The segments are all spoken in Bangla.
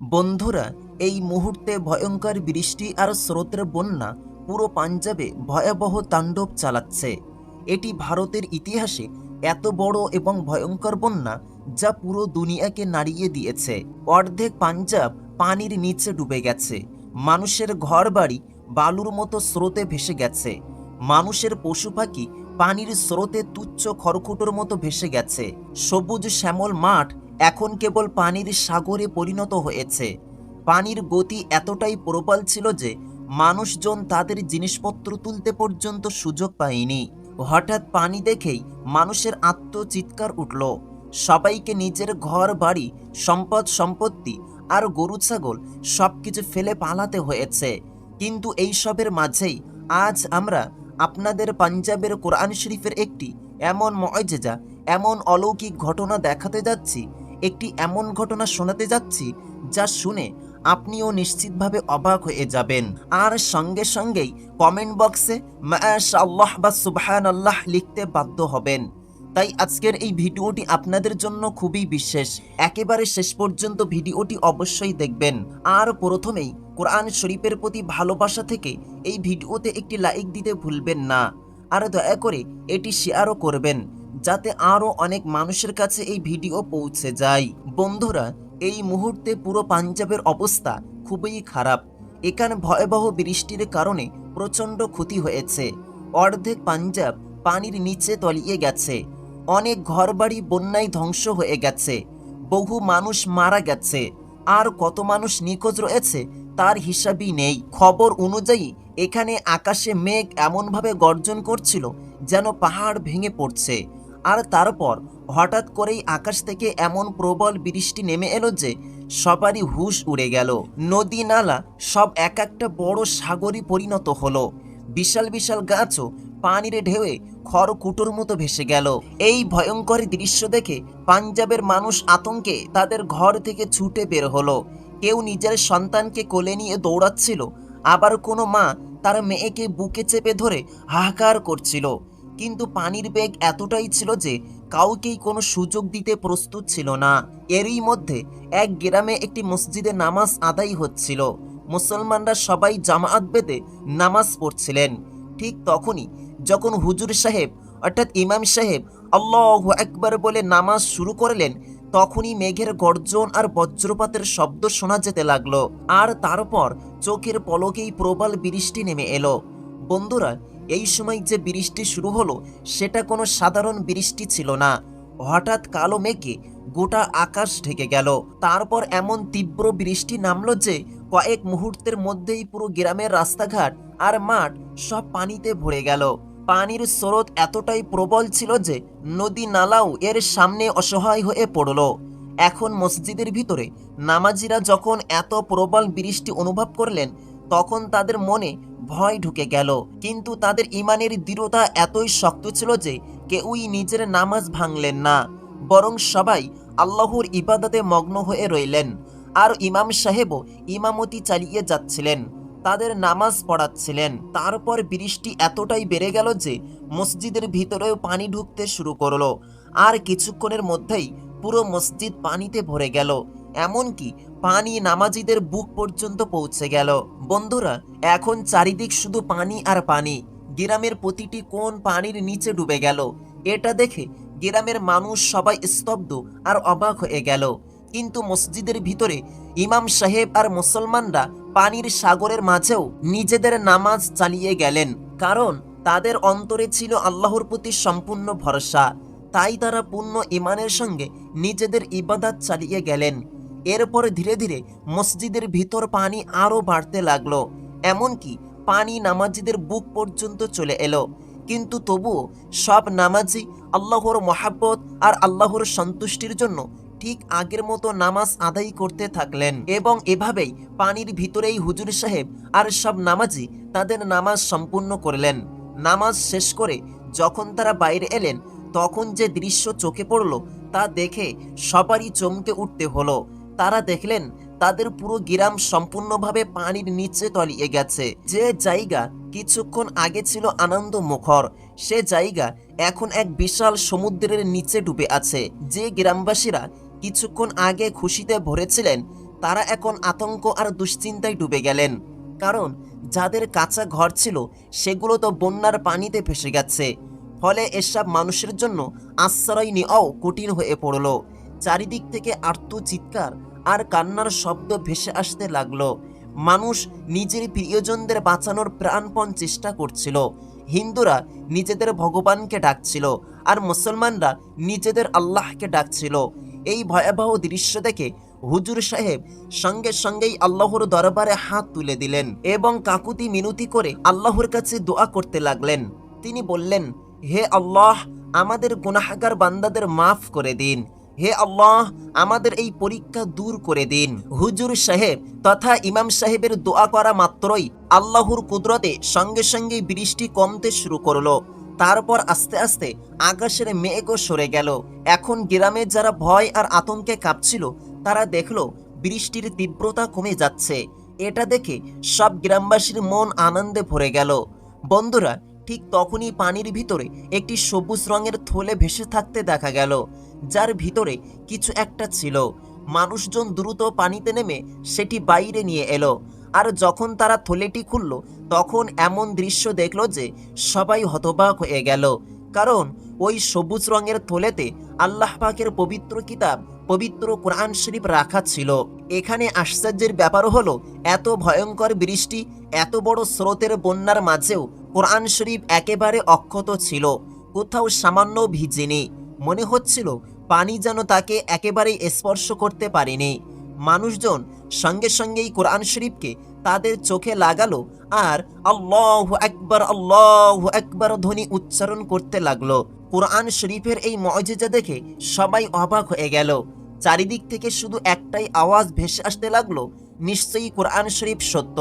বন্ধুরা, এই মুহূর্তে ভয়ঙ্কর বৃষ্টি আর স্রোতের বন্যা পুরো পাঞ্জাবে ভয়াবহ তাণ্ডব চালাচ্ছে। এটি ভারতের ইতিহাসে এত বড় এবং ভয়ঙ্কর বন্যা যা পুরো দুনিয়াকে নাড়িয়ে দিয়েছে। অর্ধেক পাঞ্জাব পানির নিচে ডুবে গেছে। মানুষের ঘর বাড়ি বালুর মতো স্রোতে ভেসে গেছে। মানুষের পশু পাখি পানির স্রোতে তুচ্ছ খড়কুটোর মতো ভেসে গেছে। সবুজ শ্যামল মাঠ এখন কেবল পানির সাগরে পরিণত হয়েছে। পানির গতি এতটাই প্রবল ছিল যে মানুষজন তাদের জিনিসপত্র তুলতে পর্যন্ত সুযোগ পায়নি। হঠাৎ পানি দেখেই মানুষের আত্মচিৎকার উঠল। সবাইকে নিজের ঘর, বাড়ি, সম্পদ, সম্পত্তি আর গরু, ছাগল সব কিছু ফেলে পালাতে হয়েছে। কিন্তু এই সবের মাঝেই আজ আমরা আপনাদের পাঞ্জাবের কোরআন শরীফের একটি এমন ময়জেজা, এমন অলৌকিক ঘটনা দেখাতে যাচ্ছি একটি এমন ঘটনা শোনাতে যাচ্ছি যা শুনে আপনিও নিশ্চিতভাবে অবাক হয়ে যাবেন। আর সঙ্গে সঙ্গেই কমেন্ট বক্সে আল্লাহ বা সুবহান আল্লাহ লিখতে বাধ্য হবেন। তাই আজকের এই ভিডিওটি আপনাদের জন্য খুবই বিশেষ। একেবারে শেষ পর্যন্ত ভিডিওটি অবশ্যই দেখবেন। আর প্রথমেই কোরআন শরীফের প্রতি ভালোবাসা থেকে এই ভিডিওতে একটি লাইক দিতে ভুলবেন না। আর দয়া করে এটি শেয়ারও করবেন। যাতে আরও অনেক মানুষের কাছে এই ভিডিও পৌঁছে যায়। বন্ধুরা, এই মুহূর্তে পুরো পাঞ্জাবের অবস্থা খুবই খারাপ। এখানে ভয়াবহ বৃষ্টির কারণে প্রচণ্ড ক্ষতি হয়েছে। অর্ধেক পাঞ্জাব পানির নিচে তলিয়ে গেছে। অনেক ঘরবাড়ি বন্যায় ধ্বংস হয়ে গেছে। বহু মানুষ মারা গেছে। আর কত মানুষ নিখোঁজ রয়েছে তার হিসাবই নেই। খবর অনুযায়ী, এখানে আকাশে মেঘ এমনভাবে গর্জন করছিল যেন পাহাড় ভেঙে পড়ছে। আর তারপর হঠাৎ করেই আকাশ থেকে এমন প্রবল বৃষ্টি নেমে এলো যে সবারই হুশ উড়ে গেল। নদী, নালা সব এক একটা বড় সাগরই পরিণত হলো। বিশাল বিশাল গাছও পানির ঢেউয়ে খড়কুটোর মতো ভেসে গেল। এই ভয়ঙ্কর দৃশ্য দেখে পাঞ্জাবের মানুষ আতঙ্কে তাদের ঘর থেকে ছুটে বের হলো। কেউ নিজের সন্তানকে কোলে নিয়ে দৌড়াচ্ছিল, আবার কোনো মা তার মেয়েকে বুকে চেপে ধরে হাহাকার করছিল। কিন্তু পানির বেগ এতটাই ছিল যে কাউকেই কোনো সুযোগ দিতে প্রস্তুত ছিল না। এরই মধ্যে এক গ্রামে একটি মসজিদে নামাজ আদায় হচ্ছিল। মুসলমানরা সবাই জামায়াত বেঁধে নামাজ পড়ছিলেন। ঠিক তখনই যখন হুজুর সাহেব, অর্থাৎ ইমাম সাহেব আল্লাহ একবার বলে নামাজ শুরু করলেন, তখনই মেঘের গর্জন আর বজ্রপাতের শব্দ শোনা যেতে লাগল। আর তারপর চোখের পলকেই প্রবল বৃষ্টি নেমে এলো। বন্ধুরা এই সময় যে বৃষ্টি শুরু হলো, সেটা কোনো সাধারণ বৃষ্টি ছিল না। হঠাৎ কালো মেঘে গোটা আকাশ ঢেকে গেল। তারপর এমন তীব্র বৃষ্টি নামলো যে, কয়েক মুহূর্তের মধ্যেই পুরো গ্রামের রাস্তাঘাট আর মাঠ সব পানিতে ভরে গেল। পানির স্রোত এতটাই প্রবল ছিল যে, নদী নালাও এর সামনে অসহায় হয়ে পড়ল। এখন মসজিদের ভিতরে নামাজিরা যখন এত প্রবল বৃষ্টি অনুভব করলেন, তখন তাদের মনে ভয় ঢুকে গেল। কিন্তু তাদের ইমানের দৃঢ়তা এতই শক্ত ছিল যে কেউই নিজের নামাজ ভাঙলেন না। বরং সবাই আল্লাহর ইবাদতে মগ্ন হয়ে রইলেন। আর ইমাম সাহেবও ইমামতি চালিয়ে যাচ্ছিলেন। তাদের নামাজ পড়াচ্ছিলেন। তারপর বৃষ্টি এতটাই বেড়ে গেল যে মসজিদের ভিতরেও পানি ঢুকতে শুরু করল। আর কিছুক্ষণের মধ্যেই পুরো মসজিদ পানিতে ভরে গেল। এমনকি পানি নামাজিদের বুক পর্যন্ত পৌঁছে গেল। বন্ধুরা, এখন চারিদিক শুধু পানি আর পানি। গ্রামের প্রতিটি কোণ পানির নিচে ডুবে গেল। এটা দেখে গ্রামের মানুষ সবাই স্তব্ধ আর অবাক হয়ে গেল। কিন্তু মসজিদের ভিতরে ইমাম সাহেব আর মুসলমানরা পানির সাগরের মাঝেও নিজেদের নামাজ চালিয়ে গেলেন। কারণ তাদের অন্তরে ছিল আল্লাহর প্রতি সম্পূর্ণ ভরসা। তাই তারা পূর্ণ ইমানের সঙ্গে নিজেদের ইবাদাত চালিয়ে গেলেন। এরপর ধীরে ধীরে মসজিদের ভিতর পানি আরও বাড়তে লাগল। এমনকি পানি নামাজিদের বুক পর্যন্ত চলে এলো। কিন্তু তবুও সব নামাজি আল্লাহর মহাব্বত আর আল্লাহর সন্তুষ্টির জন্য ঠিক আগের মতো নামাজ আদায় করতে থাকলেন এবং এভাবেই পানির ভিতরেই হুজুর সাহেব আর সব নামাজি তাদের নামাজ সম্পূর্ণ করলেন। নামাজ শেষ করে যখন তারা বাইরে এলেন, তখন যে দৃশ্য চোখে পড়ল তা দেখে সবারই চমকে উঠতে হলো। তারা দেখলেন তাদের পুরো গ্রাম সম্পূর্ণভাবে পানির নিচে তলিয়ে গেছে। যে জায়গা কিছুক্ষণ আগে ছিল আনন্দ মুখর সে জায়গা এখন এক বিশাল সমুদ্রের নিচে ডুবে আছে। যে গ্রামবাসীরা কিছুক্ষণ আগে খুশিতে ভরেছিলেন, তারা এখন আতঙ্ক আর দুশ্চিন্তায় ডুবে গেলেন। কারণ যাদের কাঁচা ঘর ছিল, সেগুলো তো বন্যার পানিতে ভেসে গেছে। ফলে এসব মানুষের জন্য আশ্রয় নেওয়াও কঠিন হয়ে পড়ল। চারিদিক থেকে আর্ত চিৎকার আর কান্নার শব্দ ভেসে আসতে লাগল। মানুষ নিজের প্রিয়জনদের বাঁচানোর প্রাণপণ চেষ্টা করছিল। হিন্দুরা নিজেদের ভগবানকে ডাকছিল আর মুসলমানরা নিজেদের আল্লাহকে ডাকছিল। এই ভয়াবহ দৃশ্য দেখে হুজুর সাহেব সঙ্গে সঙ্গেই আল্লাহর দরবারে হাত তুলে দিলেন এবং কাকুতি মিনতি করে আল্লাহর কাছে দোয়া করতে লাগলেন। তিনি বললেন, হে আল্লাহ, আমাদের গুনাহগার বান্দাদের মাফ করে দিন। হে আল্লাহ, আমাদের এই পরীক্ষা দূর করে দিন। হুজুর সাহেব তথা ইমাম সাহেবের দোয়া করা মাত্রই আল্লাহর কুদরতে সঙ্গে সঙ্গে বৃষ্টি কমতে শুরু করল। তারপর আস্তে আস্তে আকাশের মেঘও সরে গেল। এখন গ্রামে যারা ভয় আর আতঙ্কে কাঁপছিল, তারা দেখল বৃষ্টির তীব্রতা কমে যাচ্ছে। এটা দেখে সব গ্রামবাসীর মন আনন্দে ভরে গেল। বন্ধুরা ঠিক তখনই পানির ভিতরে একটি সবুজ রঙের থলে ভেসে থাকতে দেখা গেল, যার ভিতরে কিছু একটা ছিল। মানুষজন দ্রুত পানিতে নেমে সেটি বাইরে নিয়ে এলো, আর যখন তারা থলেটি খুলল, তখন এমন দৃশ্য দেখল যে সবাই হতবাক হয়ে গেল, কারণ ওই সবুজ রঙের থলেতে আল্লাহ পাকের পবিত্র কিতাব, পবিত্র কোরআন শরীফ রাখা ছিল। এখানে আশ্চর্যের ব্যাপার হলো, এত ভয়ঙ্কর বৃষ্টি, এত বড় স্রোতের বন্যার মাঝেও কোরআন শরীফ একেবারে অক্ষত ছিল, কোথাও সামান্য ভিজেনি মনে হচ্ছিল পানি যেন তাকে একেবারেই স্পর্শ করতে পারেনি। মানুষজন সঙ্গে সঙ্গেই কোরআন শরীফকে তাদের চোখে লাগালো আর আল্লাহ একবার আল্লাহ একবার ধ্বনি উচ্চারণ করতে লাগল। কোরআন শরীফের এই মজেজা দেখে সবাই অবাক হয়ে গেল। চারিদিক থেকে শুধু একটাই আওয়াজ ভেসে আসতে লাগল, নিশ্চয়ই কোরআন শরীফ সত্য।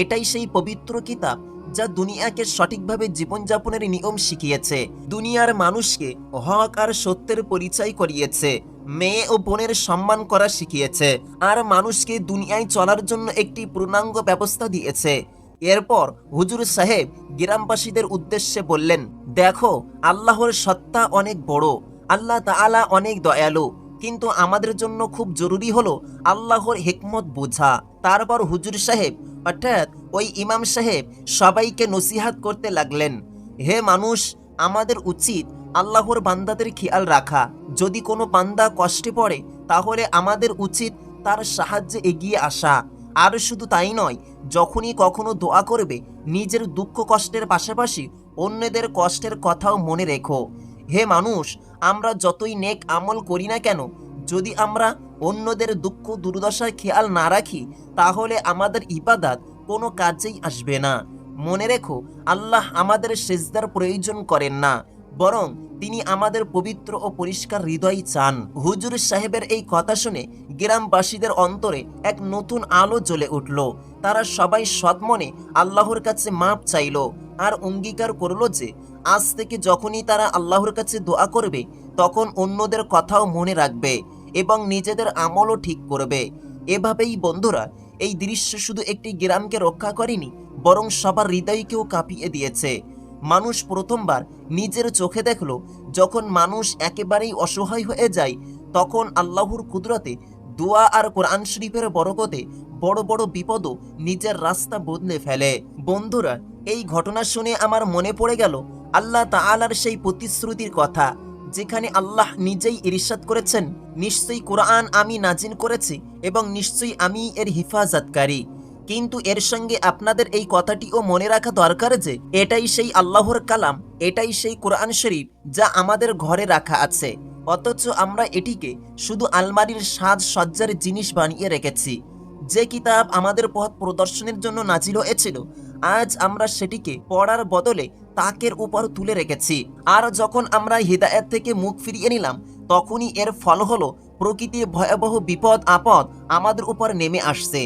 এটাই সেই পবিত্র কিতাব যা দুনিয়াকে সঠিকভাবে জীবনযাপনের নিয়ম শিখিয়েছে। দুনিয়ার মানুষকে হক আর সত্যের পরিচয় করিয়েছে, মেয়ে ও বোনের সম্মান করা শিখিয়েছে, আর মানুষকে দুনিয়ায় চলার জন্য একটি পূর্ণাঙ্গ ব্যবস্থা দিয়েছে। এরপর হুজুর সাহেব গ্রামবাসীদের উদ্দেশ্যে বললেন, দেখো, আল্লাহর সত্তা অনেক বড়, আল্লাহ তাআলা অনেক দয়ালু কিন্তু আমাদের জন্য খুব জরুরি হলো আল্লাহর হেকমত বোঝা। তারপর হুজুর সাহেব, অর্থাৎ ওই ইমাম সাহেব সবাইকে নসিহাত করতে লাগলেন। হে মানুষ, আমাদের উচিত আল্লাহর বান্দাদের খেয়াল রাখা। যদি কোনো বান্দা কষ্টে পড়ে, তাহলে আমাদের উচিত তার সাহায্যে এগিয়ে আসা। আর শুধু তাই নয়, যখনই কখনো দোয়া করবে, নিজের দুঃখ কষ্টের পাশাপাশি অন্যদের কষ্টের কথাও মনে রেখো। হে মানুষ, আমরা যতই নেক আমল করি না কেন, যদি আমরা অন্যদের দুঃখ দুর্দশায় খেয়াল না রাখি, তাহলে আমাদের ইবাদাত কোনো কাজেই আসবে না। মনে রেখো, আল্লাহ আমাদের সেজদার প্রয়োজন করেন না। বরং তিনি আমাদের পবিত্র ও পরিষ্কার হৃদয় চান। হুজুর সাহেবের এই কথা শুনে গ্রামবাসীদের অন্তরে এক নতুন আলো জ্বলে উঠল। তারা সবাই সৎমনে আল্লাহর কাছে মাপ চাইল আর অঙ্গীকার করল যে, আজ থেকে যখনই তারা আল্লাহর কাছে দোয়া করবে, তখন অন্যদের কথাও মনে রাখবে এবং নিজেদের আমলও ঠিক করবে। এভাবেই বন্ধুরা, এই দৃশ্য শুধু একটি গ্রামকে রক্ষা করেনি, বরং সবার হৃদয়কেও কাঁপিয়ে দিয়েছে। মানুষ প্রথমবার নিজের চোখে দেখল, যখন মানুষ একেবারেই অসহায় হয়ে যায়, তখন আল্লাহর কুদরতে দোয়া আর কোরআন শরীফের বরকতে বড় বড় বিপদও নিজের রাস্তা বদলে ফেলে। বন্ধুরা, এই ঘটনা শুনে আমার মনে পড়ে গেল, আল্লাহ তাআলার সেই প্রতিশ্রুতির কথা, যেখানে আল্লাহ নিজেই ইরশাদ করেছেন, নিশ্চয়ই কোরআন আমি নাজিল করেছি এবং নিশ্চয়ই আমি এর হিফাজতকারী। কিন্তু এর সঙ্গে আপনাদের এই কথাটিও মনে রাখা দরকার যে, এটাই সেই আল্লাহর কালাম, এটাই সেই কোরআন শরীফ যা আমাদের ঘরে রাখা আছে। অথচ আমরা এটিকে শুধু আলমারির সাজ সজ্জার জিনিস বানিয়ে রেখেছি। যে কিতাব আমাদের পথ প্রদর্শনের জন্য নাজিল হয়েছিল, আজ আমরা সেটিকে পড়ার বদলে তাকের উপর তুলে রেখেছি। আর যখন আমরা হৃদায়ত থেকে মুখ ফিরিয়ে নিলাম, তখনই এর ফল হলো প্রকৃতির ভয়াবহ বিপদ আপদ আমাদের উপর নেমে আসছে।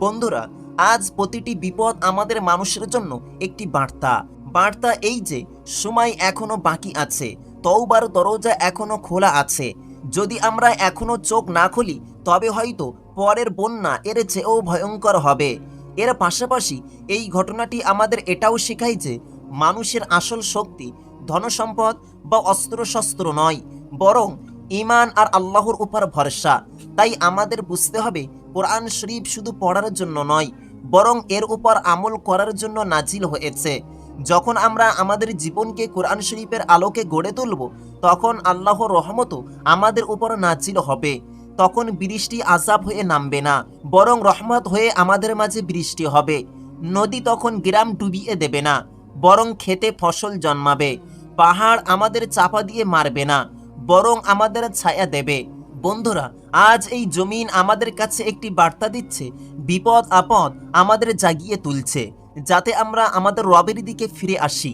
বন্ধুরা আজ প্রতিটি বিপদ আমাদের মানুষের জন্য একটি বার্তা। বার্তা এই যে, সময় এখনও বাকি আছে, তওবার দরজা এখনও খোলা আছে। যদি আমরা এখনও চোখ না খুলি, তবে হয়তো পরের বন্যা এর চেয়েও ভয়ঙ্কর হবে। এর পাশাপাশি এই ঘটনাটি আমাদের এটাও শেখায় যে, মানুষের আসল শক্তি ধনসম্পদ বা অস্ত্রশস্ত্র নয়, বরং ইমান আর আল্লাহর উপর ভরসা। তাই আমাদের বুঝতে হবে, কোরআন শরীফ শুধু পড়ার জন্য নয় বরং এর উপর আমল করার জন্য নাজিল হয়েছে। যখন আমরা আমাদের জীবনকে কোরআন শরীফের আলোকে গড়ে তুলব, তখন আল্লাহ রহমতও আমাদের উপর নাজিল হবে। তখন বৃষ্টি আজাব হয়ে নামবে না, বরং রহমত হয়ে আমাদের মাঝে বৃষ্টি হবে। নদী তখন গ্রাম ডুবিয়ে দেবে না, বরং খেতে ফসল জন্মাবে। পাহাড় আমাদের চাপা দিয়ে মারবে না, বরং আমাদের ছায়া দেবে। বন্ধুরা, আজ এই জমিন আমাদের কাছে একটি বার্তা দিচ্ছে, বিপদ আপদ আমাদের জাগিয়ে তুলছে, যাতে আমরা আমাদের রবের দিকে ফিরে আসি।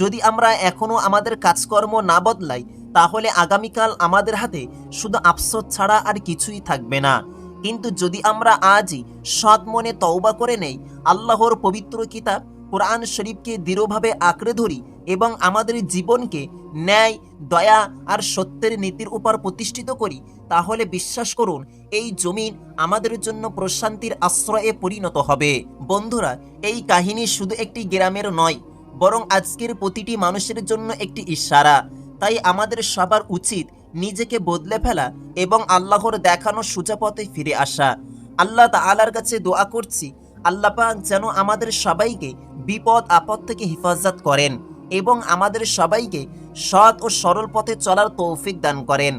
যদি আমরা এখনও আমাদের কাজকর্ম না বদলাই, তাহলে আগামীকাল আমাদের হাতে শুধু আফসোস ছাড়া আর কিছুই থাকবে না। কিন্তু যদি আমরা আজই সৎ মনে তওবা করে নেই, আল্লাহর পবিত্র কিতাব, কোরআন শরীফকে দৃঢ়ভাবে আঁকড়ে ধরি এবং আমাদের জীবনকে ন্যায়, দয়া আর সত্যের নীতির উপর প্রতিষ্ঠিত করি, তাহলে বিশ্বাস করুন, এই জমিন আমাদের জন্য প্রশান্তির আশ্রয়ে পরিণত হবে। বন্ধুরা, এই কাহিনী শুধু একটি গ্রামের নয়, বরং আজকের প্রতিটি মানুষের জন্য একটি ইশারা। তাই আমাদের সবার উচিত নিজেকে বদলে ফেলা এবং আল্লাহর দেখানো সুজাপথে ফিরে আসা। আল্লাহ তাআলার কাছে দোয়া করছি, আল্লাহ পাক যেন আমাদের সবাইকে বিপদ আপদ থেকে হেফাজত করেন। এবং আমাদের সবাইকে সৎ ও সরল পথে চলার তৌফিক দান করেন।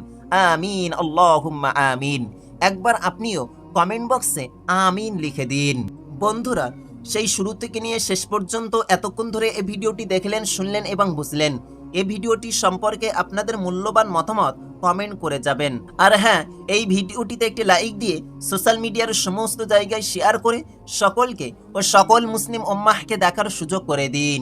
আমিন, আল্লাহুম্মা আমিন। একবার আপনিও কমেন্ট বক্সে আমিন লিখে দিন। বন্ধুরা, সেই শুরু থেকে নিয়ে শেষ পর্যন্ত এতক্ষণ ধরে এই ভিডিওটি দেখলেন, শুনলেন এবং বুঝলেন। এই ভিডিওটি সম্পর্কে আপনাদের মূল্যবান মতামত কমেন্ট করে যাবেন। আর হ্যাঁ এই ভিডিওটিতে একটি লাইক দিয়ে সোশ্যাল মিডিয়ার সমস্ত জায়গায় শেয়ার করে সকলকে ও সকল মুসলিম ওম্মাহকে দেখার সুযোগ করে দিন।